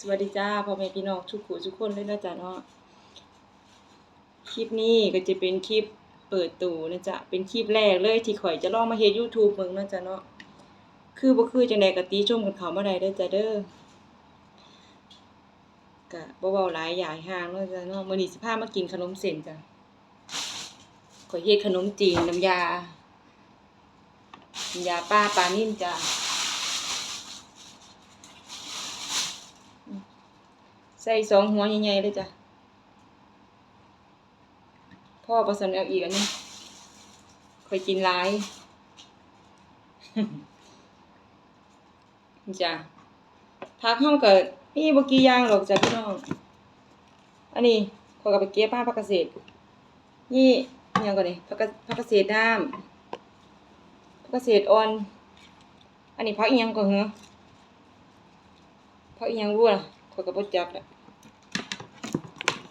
สวัสดีจ้าพ่อแม่พี่น้องทุกผู้ทุกคนเลยนะจ๊ะเนาะคลิปนี้ก็จะเป็นคลิปเปิดตู่นะจ๊ะเป็นคลิปแรกเลยที่ข่อยจะลองมาเฮ็ด YouTube เบิ่งนะจ๊ะเนาะคือบ่คือจังไดก็ติชมกันเข้ามาได้เด้อจ้ะเด้อก็บ่เว้าหลายใหญ่ห่างเนาะจ้ะเนาะมื้อนี้สิพามากินขนมเส้นจ้ะข่อยเฮ็ดขนมจีนน้ำยาน้ำยาป้าปลานิ่มจ้ะ ใส่สองหัวใหญ่ๆเลยจ้ะ พ่อประสานเอาอีกอันนี้เคยกินหลายจ้ะพักห้องเกิดนี่บกี่อย่างหรอกจ้ะพี่น้อง อันนี้ขอยกับไปเก็บป้าพักเกษตร นี่ยังก่อนนี่พักเกพักเกษตรน้ำพักเกษตรอ่อน อันนี้พักอียังก่อนเหรอพักอียังรู้ล่ะขอยกับบ่จักแหละ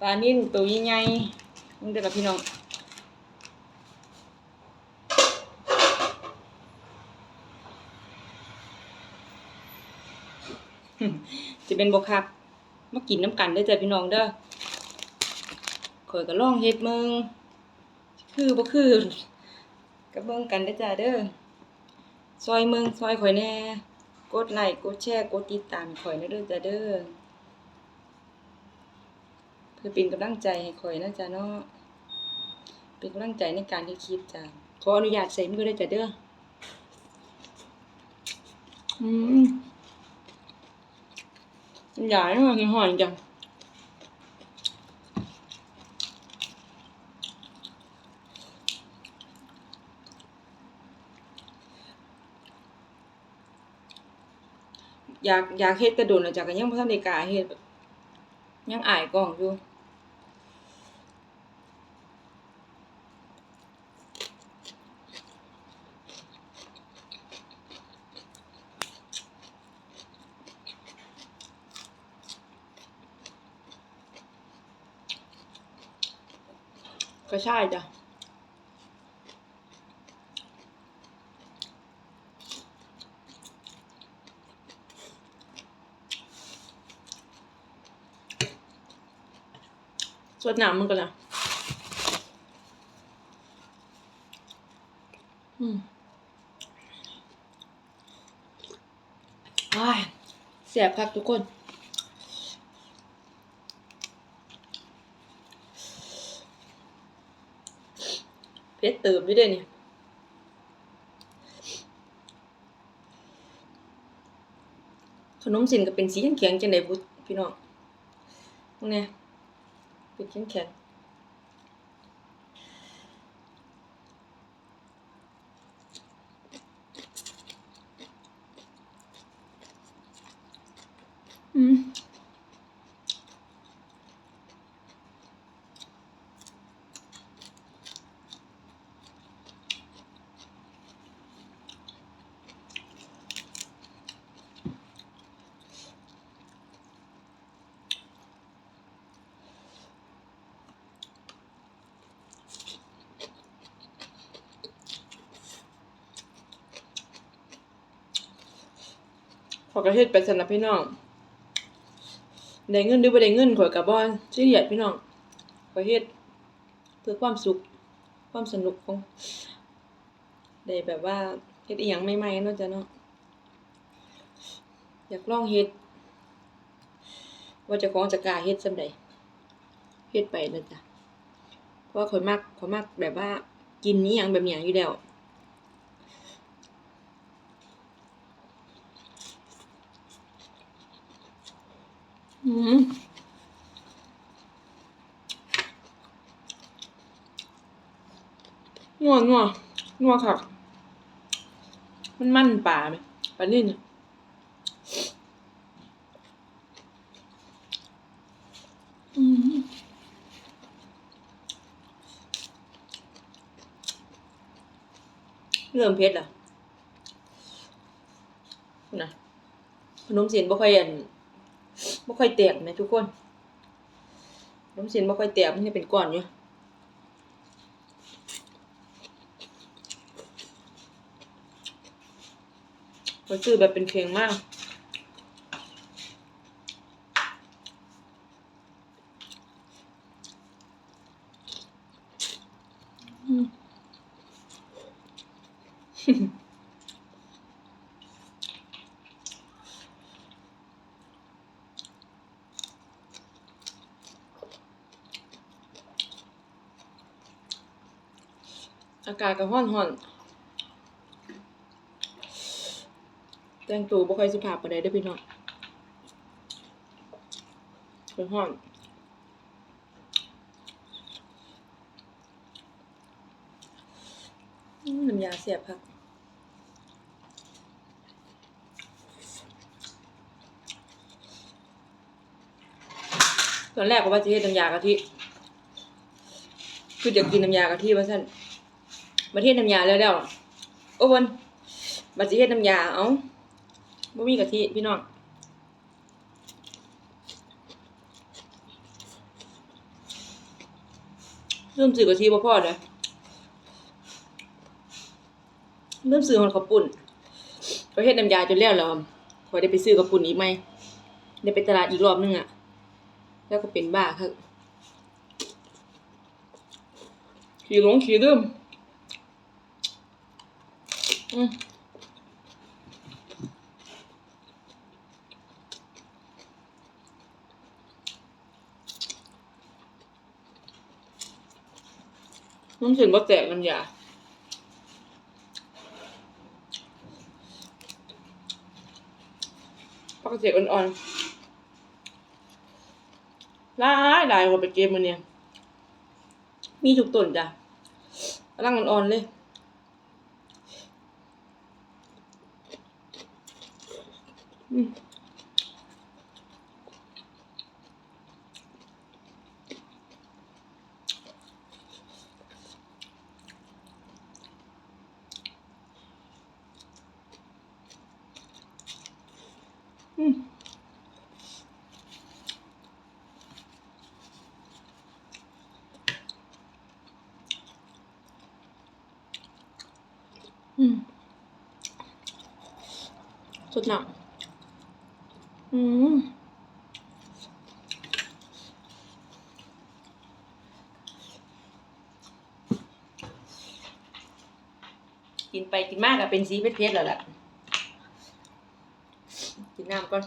ปลานิ่นตัวใหญ่ๆนี่เด้อกับพี่น้องจะเป็นบกคักมากินน้ำกันเด้อจ้ะพี่น้องเด้อข่อยก็ลองเฮ็ดมึงคือบ่คือก็เบิ่งกันเด้จ้ะเด้อ ซอยมึงซอยข่อยแน่ กดไลค์ กดแชร์ กดติดตามข่อยนะเด้อจ้าเด้อ เพื่อเป็นกำลังใจให้ข่อยนะจ้าเนาะเป็นกำลังใจในการที่คลิปจ้าขออนุญาตใส่มือได้จ้าเด้ออืมอยากใหญ่มากหอยจังอยากอยากเฮ็ดแต่โดนแล้วจ้ะก็ยังบ่ทันได้กล้าเฮ็ดยังอายกล้องอยู่ ก็ใช่จ้ะสวดน้ำมันกันนะอืมอ้ายแสบครับทุกคน เพชรเติมด้วยเด้อนี่ขนมสินก็เป็นสีแข็งๆจังไดบุพี่น้องตรงเนี้ยเป็นแข็งๆอืม ขอกระเฮ็ดไปสำหรับพี่น้องได้เงินหรือบ่ได้เงินข่อยก็บ่ซีเรียสพี่น้องข่อยเฮ็ดเพื่อความสุขความสนุกของได้แบบว่าเฮ็ดอีหยังใหม่ๆเนาะจ้ะเนาะอยากลองเฮ็ดว่าจ้าของจะกล้าเฮ็ดซำใดเฮ็ดไปนะจ๊ะเพราะว่าข่อยมักข่อยมักแบบว่ากินนี้หยังแบบนี้อยู่แล้ว นัวนัวนัวค่ะ มันมันปลาไหมปลานี่นะอเริ่มเพชรเอะนะขนมเสียนบ่ค่อยอัน บ่ค่อยแตกนะทุกคนขนมเสียนบ่ค่อยแตกมันจะเป็นก้อนอยู่ไปซื้อแบบเป็นเข่งมากอืมากาศก็ร้อนร้อนแต่งตัวบ่ค่อยสุภาพปานใดเด้อพี่น้องก็ร้อนอืมน้ำยาเสียบครับตอนแรกก็ว่าจะเฮ็ดน้ำยากะทิ คืออยากกินน้ำยากะทิว่าซั่น มาเทศน้ำยาแล้วแล้วโอ้บนบัดสิเฮ็ดน้ำยาเอ้าบ่มีกะทิพี่น้องเริ่มซื้อกะทิบ่พอเลยเริ่มซื้อหอนข้าวปุ้นก็เฮ็ดน้ำยาจนแล้วแล้วพอได้ไปซื้อข้าวปุ้นอีกไหมได้ไปตลาดอีกรอบนึงอะ แล้วก็เป็นบ้าครับขี่หลงขี่ลืม อืมน้ำสียงก็แตกน้ำยาปกติอ่อนๆหลายหลายกว่าไปเกมมันเนี่ย มีทุกต้นจ้ะกำลังอ่อนๆเลย อืมอืมอืม สุดหนัก อืมกินไปกินมากอะเป็นสีเพชรๆแล้วล่ะ กินน้ำก่อน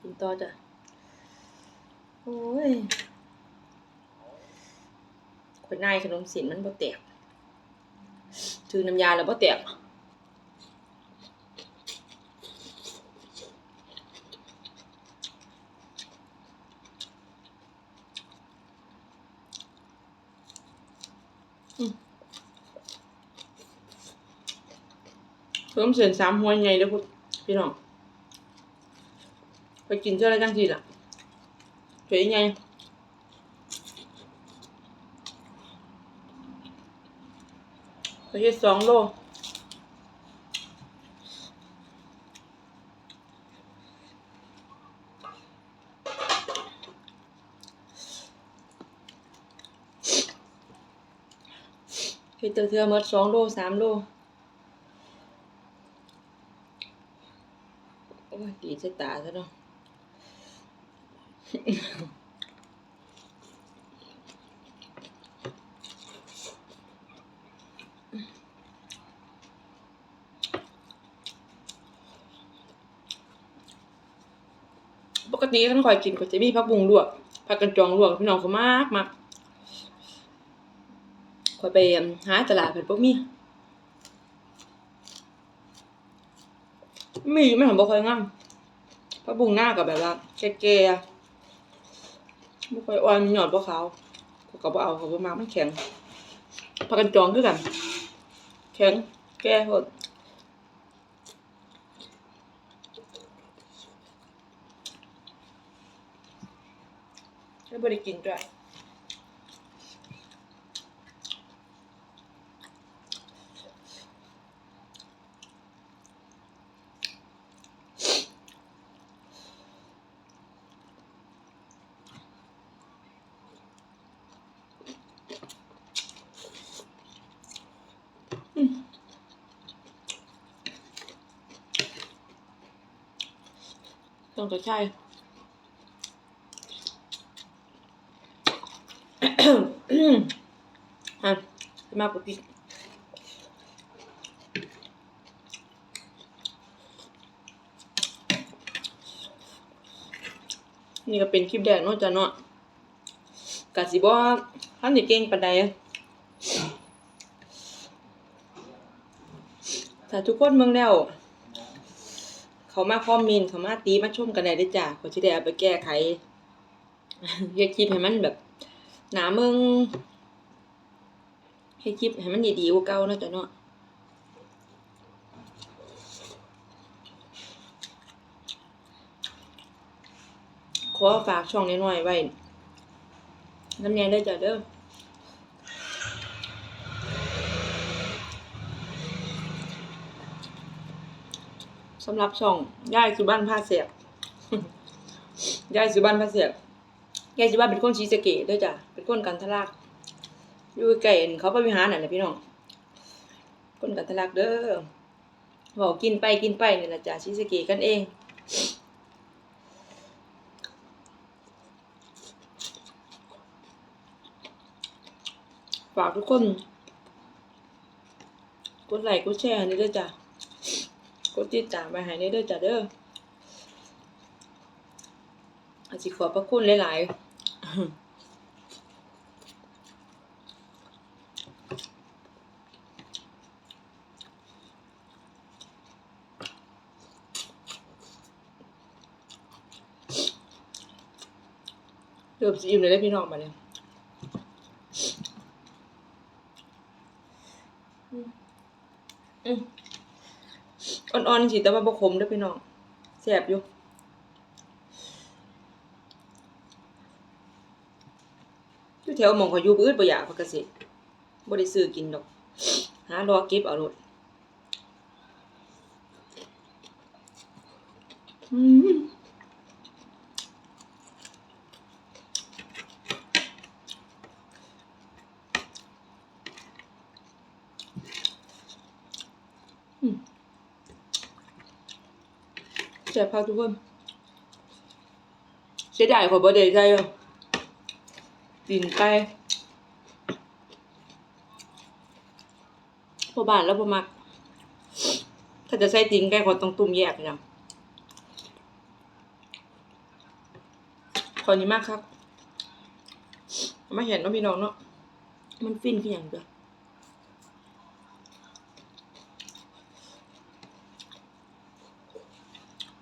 กิน ต่อจ้ะ โอ้ยคนนายขนมเสียนมันบ่แตกถือน้ำยาแล้วบ่แตกอืมขนมเสียนสามหัวใหญ่เด้อพี่น้อง ไปกินเท่าไรจังทีล่ะเฉยไงไปเฮ็ดสองโลเฮ็ดเทื่อๆหมดสองโลสามโลโอ้ยตีใส่ตาซะเนาะ ปกติท่านคอยกินก็จะมีผักบุ้งลวกผักกันจองลวกพี่น้องเขามากมากคอยไปหาตลาดเพิ่นบ่มีมีไม่เห็นบ่ค่อยงามผักบุ้งหน้ากับแบบว่าแก่ๆ บ่ค่อยอ่อนหยอดบ่ขาวก็บ่เอาก็บ่มามันแข็งพากันจองคือกัน แข็งแก้หดแล้วบ่ได้กินด้วย ต้องกระชายอะมากกว่าพริกนี่ก็เป็นคลิปแรกเนาะจ้ะเนาะกะสิบ่ท่านสิเก่งปานใดถ้าทุกคนเบิ่งแล้ว เขามาคอมเมนต์เขามาตีมาชมกันได้ด้อจ้ะเขาสิได้เอาไปแก้ไขเฮ็ดคลิปให้มันแบบ หนามึงเฮ็ดคลิปให้มันดีๆกว่าเก่าเนาะจ้ะเนาะขอฝากช่องน้อยๆไว้น้ำแน่เด้จ้ะเด้อ สำหรับช่องย่ายสุบ้านผ้าเสียบย่ายสุบ้านผ้าเสียบย่ายสุบ้านเป็นคนชีสเกตด้วยจ้ะเป็นคนกันทะลักอยู่ไก่เขาไปวิหารน่ะแหละพี่น้องคนกันทะลักเด้อบอกกินไปกินไปเนี่แหละจ้ะชีสเกตกันเองฝากทุกคน กดไลค์กดแชร์นี่ด้วยจ้ะ กดติดตามไปให้นี่ด้วยจ้ะเด้ออาจสิขอบพระคุณหลายๆเริ่มสิอิ่มเลยได้พี่น้องมาเลยอืมอืม อ่อนๆสิแต่ว่าบ่ขมเด้อพี่น้องแซ่บอยู่อยู่แถวหมองขาอยู่บ่อื่นบ่อยากพักเกษตรบ่ได้ซื้อกินดอก หารอเก็บเอาโลดอืมอืม แซ่บพักทุกคนเสียดายขอยบ่ได้ใส่อะตีนไก่พอบ้านแล้วพอมัก ถ้าจะใส่ตีนไก่ขอต้องตุ่มแยกจ้ะขอนี้มากครับ มาเห็นเนาพี่น้องเนาะ มันฟินขึ้นอย่างเดียว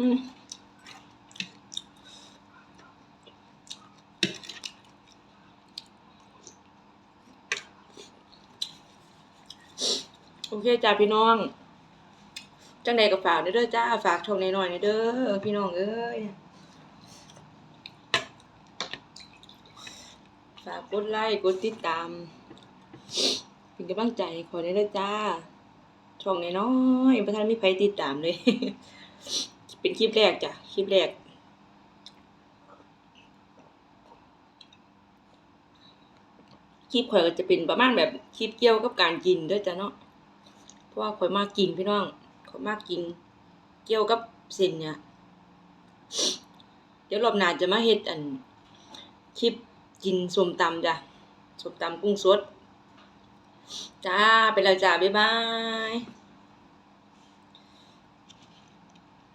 อืมโอเคจ้าพี่น้อง จังใดก็ฝากเด้อจ้า ฝากช่องน้อยๆเด้อพี่น้องเอ้ย ฝากกดไลค์กดติดตาม เป็นกำลังใจขอเด้อจ้า ช่องน้อยๆประธานมีใครติดตามเลย เป็นคลิปแรกจ้ะ คลิปแรก คลิปข่อยก็จะเป็นประมาณแบบคลิปเกี่ยวกับการกินด้วยจ้ะเนาะ เพราะว่าข่อยมากกินพี่น้องข่อยมากกิน เกี่ยวกับเส้นเนี่ย เดี๋ยวรอบหน้าจะมาเฮ็ดอัน คลิปกินส้มตำจ้ะส้มตำกุ้งสดจ้าไปแล้วจ้า บ๊ายบาย